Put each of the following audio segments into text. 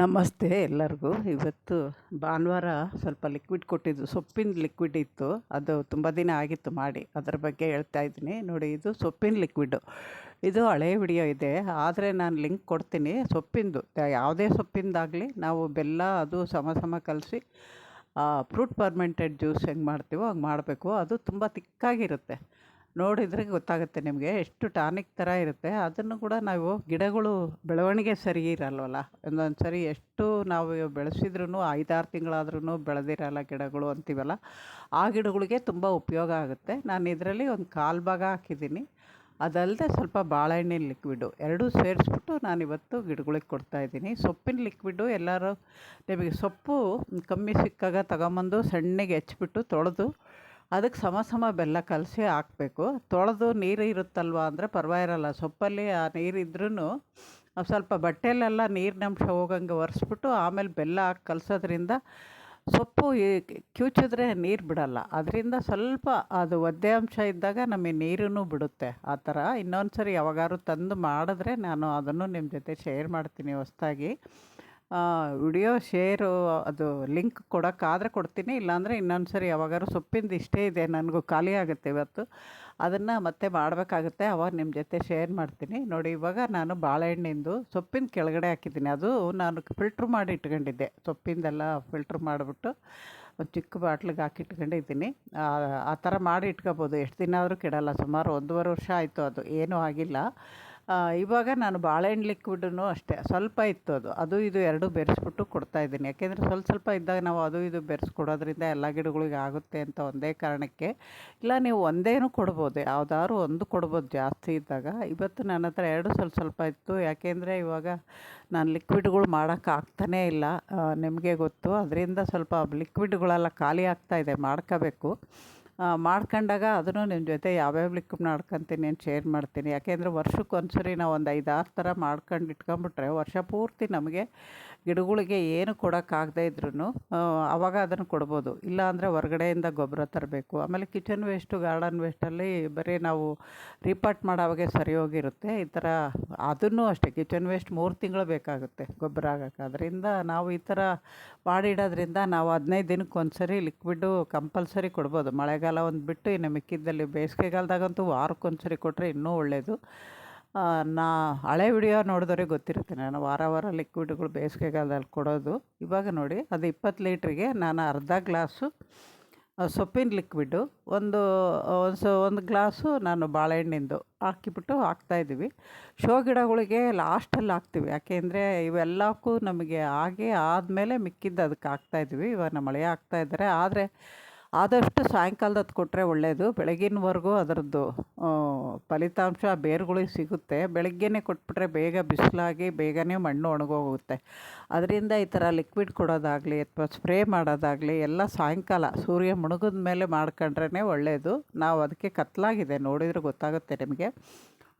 ನಮಸ್ತೆ ಎಲ್ಲರಿಗೂ. ಇವತ್ತು ಭಾನುವಾರ ಸ್ವಲ್ಪ ಲಿಕ್ವಿಡ್ ಕೊಟ್ಟಿದ್ದು, ಸೊಪ್ಪಿನ ಲಿಕ್ವಿಡ್ ಇತ್ತು. ಅದು ತುಂಬ ದಿನ ಆಗಿತ್ತು ಮಾಡಿ. ಅದರ ಬಗ್ಗೆ ಹೇಳ್ತಾ ಇದ್ದೀನಿ. ನೋಡಿ, ಇದು ಸೊಪ್ಪಿನ ಲಿಕ್ವಿಡು ಇದು ಹಳೆ ವಿಡಿಯೋ ಇದೆ. ಆದರೆ ನಾನು ಲಿಂಕ್ ಕೊಡ್ತೀನಿ. ಸೊಪ್ಪಿಂದು ಯಾವುದೇ ಸೊಪ್ಪಿಂದಾಗಲಿ ನಾವು ಬೆಲ್ಲ, ಅದು ಸಮ ಸಮ ಕಲಸಿ ಫ್ರೂಟ್ ಪರ್ಮೆಂಟೆಡ್ ಜ್ಯೂಸ್ ಹೆಂಗೆ ಮಾಡ್ತೀವೋ ಹಂಗೆ ಮಾಡಬೇಕು. ಅದು ತುಂಬ ತಿಕ್ಕಾಗಿರುತ್ತೆ ನೋಡಿದರೆ ಗೊತ್ತಾಗುತ್ತೆ ನಿಮಗೆ. ಎಷ್ಟು ಟಾನಿಕ್ ಥರ ಇರುತ್ತೆ. ಅದನ್ನು ಕೂಡ ನಾವು ಗಿಡಗಳು ಬೆಳವಣಿಗೆ ಸರಿ ಇರಲ್ವಲ್ಲ. ಒಂದೊಂದು ಸರಿ ಎಷ್ಟು ನಾವು ಬೆಳೆಸಿದ್ರೂ ಐದಾರು ತಿಂಗಳಾದ್ರೂ ಬೆಳೆದಿರಲ್ಲ ಗಿಡಗಳು ಅಂತೀವಲ್ಲ, ಆ ಗಿಡಗಳಿಗೆ ತುಂಬ ಉಪಯೋಗ ಆಗುತ್ತೆ. ನಾನು ಇದರಲ್ಲಿ ಒಂದು ಕಾಲು ಭಾಗ ಹಾಕಿದ್ದೀನಿ. ಅದಲ್ಲದೆ ಸ್ವಲ್ಪ ಬಾಳೆಹಣ್ಣಿನ ಲಿಕ್ವಿಡು ಎರಡೂ ಸೇರಿಸ್ಬಿಟ್ಟು ನಾನಿವತ್ತು ಗಿಡಗಳಿಗೆ ಕೊಡ್ತಾಯಿದ್ದೀನಿ ಸೊಪ್ಪಿನ ಲಿಕ್ವಿಡು ಎಲ್ಲರೂ ನಿಮಗೆ ಸೊಪ್ಪು ಕಮ್ಮಿ ಸಿಕ್ಕಾಗ ತಗೊಂಬಂದು ಸಣ್ಣಗೆ ಹೆಚ್ಚಿಬಿಟ್ಟು ತೊಳೆದು ಅದಕ್ಕೆ ಸಮ ಸಮ ಬೆಲ್ಲ ಕಲಸಿ ಹಾಕಬೇಕು. ತೊಳೆದು ನೀರು ಇರುತ್ತಲ್ವ ಅಂದರೆ ಪರವಾಗಿರಲ್ಲ. ಸೊಪ್ಪಲ್ಲಿ ಆ ನೀರಿದ್ರೂ ಸ್ವಲ್ಪ ಬಟ್ಟೆಯಲ್ಲೆಲ್ಲ ನೀರಿನಂಶ ಹೋಗಂಗೆ ಒರೆಸ್ಬಿಟ್ಟು ಆಮೇಲೆ ಬೆಲ್ಲ ಹಾಕಿ ಕಲಸೋದ್ರಿಂದ ಸೊಪ್ಪು ಕಿವುಚಿದ್ರೆ ನೀರು ಬಿಡಲ್ಲ. ಅದರಿಂದ ಸ್ವಲ್ಪ ಅದು ಒದ್ದೆ ಅಂಶ ಇದ್ದಾಗ ನಮಗೆ ನೀರೂ ಬಿಡುತ್ತೆ. ಆ ಥರ ಇನ್ನೊಂದು ಸರಿ ಯಾವಾಗಾದ್ರೂ ತಂದು ಮಾಡಿದ್ರೆ ನಾನು ಅದನ್ನು ನಿಮ್ಮ ಜೊತೆ ಶೇರ್ ಮಾಡ್ತೀನಿ ಹೊಸ್ದಾಗಿ. ವಿಡಿಯೋ ಶೇರು, ಅದು ಲಿಂಕ್ ಕೊಡೋಕ್ಕಾದರೆ ಕೊಡ್ತೀನಿ, ಇಲ್ಲಾಂದರೆ ಇನ್ನೊಂದು ಸರಿ ಯಾವಾಗಾದ್ರು ಸೊಪ್ಪಿಂದು ಇಷ್ಟೇ ಇದೆ, ನನಗೂ ಖಾಲಿ ಆಗುತ್ತೆ ಇವತ್ತು. ಅದನ್ನು ಮತ್ತೆ ಮಾಡಬೇಕಾಗುತ್ತೆ, ಅವಾಗ ನಿಮ್ಮ ಜೊತೆ ಶೇರ್ ಮಾಡ್ತೀನಿ. ನೋಡಿ, ಇವಾಗ ನಾನು ಬಾಳೆಹಣ್ಣಿಂದು ಸೊಪ್ಪಿನ ಕೆಳಗಡೆ ಹಾಕಿದ್ದೀನಿ. ಅದು ನಾನು ಫಿಲ್ಟ್ರ್ ಮಾಡಿ ಇಟ್ಕೊಂಡಿದ್ದೆ, ಸೊಪ್ಪಿಂದೆಲ್ಲ ಫಿಲ್ಟ್ರ್ ಮಾಡಿಬಿಟ್ಟು ಒಂದು ಚಿಕ್ಕ ಬಾಟ್ಲಿಗೆ ಹಾಕಿ ಇಟ್ಕೊಂಡಿದ್ದೀನಿ. ಆ ಥರ ಮಾಡಿ ಇಟ್ಕೋಬೋದು. ಎಷ್ಟು ದಿನ ಆದರೂ ಕೆಡಲ್ಲ, ಸುಮಾರು ಒಂದೂವರೆ ವರ್ಷ ಆಯಿತು ಅದು, ಏನೂ ಆಗಿಲ್ಲ. ಇವಾಗ ನಾನು ಬಾಳೆಹಣ್ಣು ಲಿಕ್ವಿಡೂ ಅಷ್ಟೇ, ಸ್ವಲ್ಪ ಇತ್ತು ಅದು. ಅದು ಇದು ಎರಡು ಬೆರೆಸ್ಬಿಟ್ಟು ಕೊಡ್ತಾಯಿದ್ದೀನಿ ಯಾಕೆಂದರೆ ಸ್ವಲ್ಪ ಸ್ವಲ್ಪ ಇದ್ದಾಗ ನಾವು ಅದು ಇದು ಬೆರೆಸ್ಕೊಡೋದ್ರಿಂದ ಎಲ್ಲ ಗಿಡಗಳಿಗೆ ಆಗುತ್ತೆ ಅಂತ ಒಂದೇ ಕಾರಣಕ್ಕೆ. ಇಲ್ಲ, ನೀವು ಒಂದೇನೂ ಕೊಡ್ಬೋದು, ಯಾವುದಾದ್ರು ಒಂದು ಕೊಡ್ಬೋದು ಜಾಸ್ತಿ ಇದ್ದಾಗ. ಇವತ್ತು ನನ್ನ ಹತ್ರ ಎರಡು ಸ್ವಲ್ಪ ಸ್ವಲ್ಪ ಇತ್ತು. ಯಾಕೆಂದರೆ ಇವಾಗ ನಾನು ಲಿಕ್ವಿಡ್ಗಳು ಮಾಡೋಕ್ಕಾಗ್ತಾನೇ ಇಲ್ಲ ನಿಮಗೆ ಗೊತ್ತು. ಅದರಿಂದ ಸ್ವಲ್ಪ ಲಿಕ್ವಿಡ್ಗಳೆಲ್ಲ ಖಾಲಿ ಆಗ್ತಾಯಿದೆ ಮಾಡ್ಕೋಬೇಕು. ಮಾಡ್ಕೊಂಡಾಗ ಅದನ್ನು ನಿಮ್ಮ ಜೊತೆ ಯಾವ್ಯಾವ ಲಿಕ್ ಮಾಡ್ಕೊತೀನಿ ಅಂತ ಶೇರ್ ಮಾಡ್ತೀನಿ. ಯಾಕೆಂದರೆ ವರ್ಷಕ್ಕೆ ಒಂದು ಸರಿ ನಾವು ಒಂದು ಐದಾರು ಥರ ಮಾಡ್ಕೊಂಡು ಇಟ್ಕೊಂಬಿಟ್ರೆ ವರ್ಷ ಪೂರ್ತಿ ನಮಗೆ ಗಿಡಗಳಿಗೆ ಏನು ಕೊಡೋಕ್ಕಾಗದೇ ಇದ್ರೂ ಆವಾಗ ಅದನ್ನು ಕೊಡ್ಬೋದು. ಇಲ್ಲ ಅಂದರೆ ಹೊರಗಡೆಯಿಂದ ಗೊಬ್ಬರ ತರಬೇಕು. ಆಮೇಲೆ ಕಿಚನ್ ವೇಸ್ಟು ಗಾರ್ಡನ್ ವೇಸ್ಟಲ್ಲಿ ಬರೀ ನಾವು ರೀಪಾಟ್ ಮಾಡೋವಾಗೆ ಸರಿ ಹೋಗಿರುತ್ತೆ ಈ ಥರ ಅದನ್ನು ಅಷ್ಟೇ ಕಿಚನ್ ವೇಸ್ಟ್ ಮೂರು ತಿಂಗಳು ಬೇಕಾಗುತ್ತೆ ಗೊಬ್ಬರ ಆಗೋಕ್ಕೆ ಅದರಿಂದ ನಾವು ಈ ಥರ ಮಾಡಿಡೋದ್ರಿಂದ ನಾವು ಹದಿನೈದು ದಿನಕ್ಕೆ ಒಂದು ಸರಿ ಲಿಕ್ವಿಡು ಕಂಪಲ್ಸರಿ ಕೊಡ್ಬೋದು. ಮಳೆಗಾಲ ಒಂದು ಬಿಟ್ಟು ಇನ್ನು ಮಿಕ್ಕಿದ್ದಲ್ಲಿ ಬೇಸಿಗೆಗಾಲದಾಗಂತೂ ವಾರಕ್ಕೊಂದ್ಸರಿ ಕೊಟ್ಟರೆ ಇನ್ನೂ ಒಳ್ಳೆಯದು ನಾ ಹಳೆ ವಿಡಿಯೋ ನೋಡಿದವ್ರಿಗೆ ಗೊತ್ತಿರುತ್ತೆ, ನಾನು ವಾರ ವಾರ ಲಿಕ್ವಿಡ್ಗಳು ಬೇಸಿಗೆಗಾಲದಲ್ಲಿ ಕೊಡೋದು. ಇವಾಗ ನೋಡಿ, ಅದು ಇಪ್ಪತ್ತು ಲೀಟ್ರಿಗೆ ನಾನು ಅರ್ಧ ಗ್ಲಾಸು ಸೊಪ್ಪಿನ ಲಿಕ್ವಿಡ್ಡು ಒಂದು ಸೊ, ಒಂದು ಗ್ಲಾಸು ನಾನು ಬಾಳೆಹಣ್ಣಿಂದು ಹಾಕಿಬಿಟ್ಟು ಹಾಕ್ತಾಯಿದ್ದೀವಿ ಶೋ ಗಿಡಗಳಿಗೆ ಲಾಸ್ಟಲ್ಲಿ ಹಾಕ್ತೀವಿ ಯಾಕೆಂದರೆ ಇವೆಲ್ಲಕ್ಕೂ ನಮಗೆ ಹಾಗೆ ಆದಮೇಲೆ ಮಿಕ್ಕಿದ್ದು ಅದಕ್ಕೆ ಹಾಕ್ತಾಯಿದ್ವಿ ಇವಾಗ ನಮ್ಮ ಮಳೆ ಹಾಕ್ತಾಯಿದ್ದಾರೆ ಆದರೆ ಆದಷ್ಟು ಸಾಯಂಕಾಲದತ್ತು ಕೊಟ್ಟರೆ ಒಳ್ಳೆಯದು ಬೆಳಗಿನವರೆಗೂ ಅದರದ್ದು ಫಲಿತಾಂಶ ಬೇರುಗಳಿಗೆ ಸಿಗುತ್ತೆ. ಬೆಳಗ್ಗೆಯೇ ಕೊಟ್ಬಿಟ್ರೆ ಬೇಗ ಬಿಸಿಲಾಗಿ ಬೇಗನೆ ಮಣ್ಣು ಒಣಗೋಗುತ್ತೆ. ಅದರಿಂದ ಈ ಥರ ಲಿಕ್ವಿಡ್ ಕೊಡೋದಾಗಲಿ ಅಥವಾ ಸ್ಪ್ರೇ ಮಾಡೋದಾಗಲಿ ಎಲ್ಲ ಸಾಯಂಕಾಲ ಸೂರ್ಯ ಮುಳುಗಿದ ಮೇಲೆ ಮಾಡ್ಕೊಂಡ್ರೇ ಒಳ್ಳೆಯದು ನಾವು ಅದಕ್ಕೆ ಕತ್ತಲಾಗಿದೆ ನೋಡಿದರೆ ಗೊತ್ತಾಗುತ್ತೆ ನಿಮಗೆ.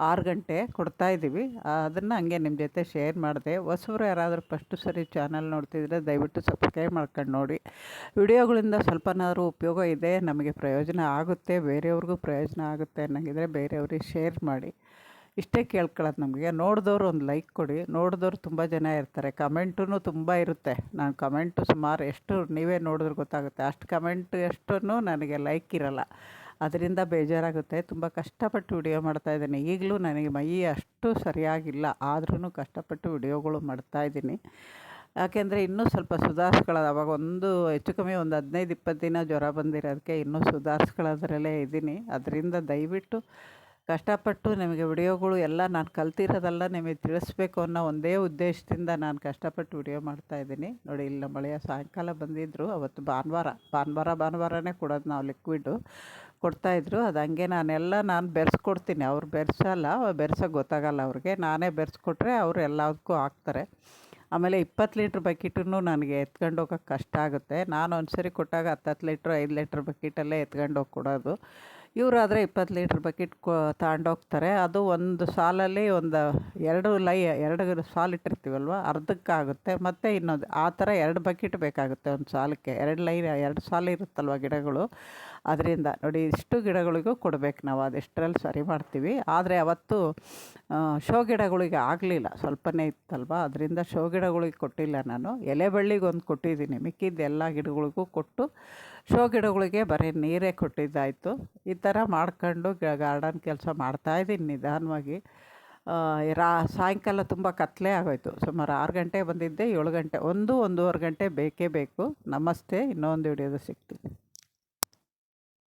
ಆರು ಗಂಟೆ ಕೊಡ್ತಾ ಇದ್ದೀವಿ. ಅದನ್ನು ಹಂಗೆ ನಿಮ್ಮ ಜೊತೆ ಶೇರ್ ಮಾಡಿದೆ. ಹೊಸಬ್ರು ಯಾರಾದರೂ ಫಸ್ಟು ಸರಿ ಚಾನಲ್ ನೋಡ್ತಿದ್ರೆ ದಯವಿಟ್ಟು ಸಬ್ಸ್ಕ್ರೈಬ್ ಮಾಡ್ಕೊಂಡು ನೋಡಿ. ವಿಡಿಯೋಗಳಿಂದ ಸ್ವಲ್ಪನಾದರೂ ಉಪಯೋಗ ಇದೆ, ನಮಗೆ ಪ್ರಯೋಜನ ಆಗುತ್ತೆ, ಬೇರೆಯವ್ರಿಗೂ ಪ್ರಯೋಜನ ಆಗುತ್ತೆ ಅನ್ನೋಂಗಿದ್ರೆ ಬೇರೆಯವ್ರಿಗೆ ಶೇರ್ ಮಾಡಿ. ಇಷ್ಟೇ ಕೇಳ್ಕೊಳ್ಳೋದು ನಮಗೆ. ನೋಡಿದವ್ರು ಒಂದು ಲೈಕ್ ಕೊಡಿ. ನೋಡಿದವ್ರು ತುಂಬ ಜನ ಇರ್ತಾರೆ. ಕಮೆಂಟೂ ತುಂಬ ಇರುತ್ತೆ. ನಾನು ಕಮೆಂಟು ಸುಮಾರು ಎಷ್ಟು ನೀವೇ ನೋಡಿದ್ರೆ ಗೊತ್ತಾಗುತ್ತೆ. ಅಷ್ಟು ಕಮೆಂಟ್ ಎಷ್ಟು ನನಗೆ ಲೈಕ್ ಇರಲ್ಲ. ಅದರಿಂದ ಬೇಜಾರಾಗುತ್ತೆ. ತುಂಬ ಕಷ್ಟಪಟ್ಟು ವಿಡಿಯೋ ಮಾಡ್ತಾ ಮಾಡ್ತಾಯಿದ್ದೀನಿ ಈಗಲೂ ನನಗೆ ಮೈ ಅಷ್ಟು ಸರಿಯಾಗಿಲ್ಲ. ಆದ್ರೂ ಕಷ್ಟಪಟ್ಟು ವಿಡಿಯೋಗಳು ಮಾಡ್ತಾಯಿದ್ದೀನಿ ಯಾಕೆಂದರೆ ಇನ್ನೂ ಸ್ವಲ್ಪ ಸುಧಾರಿಸ್ಕೊಳ್ಳೋದು. ಅವಾಗ ಒಂದು, ಹೆಚ್ಚು ಕಮ್ಮಿ ಒಂದು ಹದಿನೈದು, ಇಪ್ಪತ್ತು ದಿನ ಜ್ವರ ಬಂದಿರೋದಕ್ಕೆ ಇನ್ನೂ ಸುಧಾರಿಸ್ಕೊಳ್ಳೋದ್ರಲ್ಲೇ ಇದ್ದೀನಿ. ಅದರಿಂದ ದಯವಿಟ್ಟು ಕಷ್ಟಪಟ್ಟು ನಿಮಗೆ ವಿಡಿಯೋಗಳು ಎಲ್ಲ ನಾನು ಕಲ್ತಿರೋದೆಲ್ಲ ನಿಮಗೆ ತಿಳಿಸ್ಬೇಕು ಅನ್ನೋ ಒಂದೇ ಉದ್ದೇಶದಿಂದ ನಾನು ಕಷ್ಟಪಟ್ಟು ವಿಡಿಯೋ ಮಾಡ್ತಾಯಿದ್ದೀನಿ ನೋಡಿ, ಇಲ್ಲ ಮಳೆಯ ಸಾಯಂಕಾಲ ಬಂದಿದ್ದರು ಅವತ್ತು ಭಾನುವಾರ ಭಾನುವಾರ, ಭಾನುವಾರನೇ ಕೊಡೋದು ನಾವು ಲಿಕ್ವಿಡು ಕೊಡ್ತಾಯಿದ್ರು ಅದು ಹಂಗೆ ನಾನೆಲ್ಲ ನಾನು ಬೆರೆಸ್ಕೊಡ್ತೀನಿ. ಅವ್ರು ಬೆರೆಸಲ್ಲ, ಬೆರೆಸೋಕೆ ಗೊತ್ತಾಗಲ್ಲ ಅವ್ರಿಗೆ. ನಾನೇ ಬೆರೆಸ್ಕೊಟ್ರೆ ಅವರು ಎಲ್ಲದಕ್ಕೂ ಹಾಕ್ತಾರೆ. ಆಮೇಲೆ ಇಪ್ಪತ್ತು ಲೀಟ್ರ್ ಬಕೆಟನ್ನು ನನಗೆ ಎತ್ಕೊಂಡು ಹೋಗೋಕೆ ಕಷ್ಟ ಆಗುತ್ತೆ. ನಾನು ಒಂದು ಸರಿ ಕೊಟ್ಟಾಗ ಹತ್ತು ಹತ್ತು ಲೀಟ್ರ್, ಐದು ಲೀಟ್ರ್ ಬಕೆಟಲ್ಲೇ ಎತ್ಕೊಂಡು ಹೋಗಿ ಕೊಡೋದು. ಇವರಾದರೆ ಇಪ್ಪತ್ತು ಲೀಟ್ರ್ ಬಕೆಟ್ ಕೊ ತಗೊಂಡೋಗ್ತಾರೆ ಅದು ಒಂದು ಸಾಲಲ್ಲಿ ಒಂದು ಎರಡು ಲೈ, ಎರಡು ಸಾಲು ಇಟ್ಟಿರ್ತೀವಲ್ವ? ಅರ್ಧಕ್ಕಾಗುತ್ತೆ. ಮತ್ತು ಇನ್ನೊಂದು, ಆ ಥರ ಎರಡು ಬಕೆಟ್ ಬೇಕಾಗುತ್ತೆ ಒಂದು ಸಾಲಕ್ಕೆ. ಎರಡು ಲೈ ಎರಡು ಸಾಲು ಇರುತ್ತಲ್ವ ಗಿಡಗಳು? ಅದರಿಂದ ನೋಡಿ ಇಷ್ಟು ಗಿಡಗಳಿಗೂ ಕೊಡಬೇಕು ನಾವು. ಅದೆಷ್ಟರಲ್ಲಿ ಸರಿ ಮಾಡ್ತೀವಿ. ಆದರೆ ಅವತ್ತು ಶೋ ಗಿಡಗಳಿಗೆ ಆಗಲಿಲ್ಲ. ಸ್ವಲ್ಪನೇ ಇತ್ತಲ್ವ? ಅದರಿಂದ ಶೋ ಗಿಡಗಳಿಗೆ ಕೊಟ್ಟಿಲ್ಲ ನಾನು. ಎಲೆ ಬಳ್ಳಿಗೆ ಒಂದು ಕೊಟ್ಟಿದ್ದೀನಿ. ಮಿಕ್ಕಿದ್ದ ಎಲ್ಲ ಗಿಡಗಳಿಗೂ ಕೊಟ್ಟು ಶೋ ಗಿಡಗಳಿಗೆ ಬರೀ ನೀರೇ ಕೊಟ್ಟಿದ್ದಾಯಿತು. ಈ ಥರ ಮಾಡ್ಕೊಂಡು ಗಾರ್ಡನ್ ಕೆಲಸ ಮಾಡ್ತಾಯಿದ್ದೀನಿ ನಿಧಾನವಾಗಿ. ರಾ, ಸಾಯಂಕಾಲ ತುಂಬ ಕತ್ತಲೆ ಆಗೋಯ್ತು. ಸುಮಾರು ಆರು ಗಂಟೆ ಬಂದಿದ್ದೆ. ಏಳು ಗಂಟೆ, ಒಂದು, ಒಂದೂವರೆ ಗಂಟೆ ಬೇಕೇ ಬೇಕು. ನಮಸ್ತೆ. ಇನ್ನೊಂದು ವಿಡಿಯೋದು ಸಿಗ್ತೀನಿ.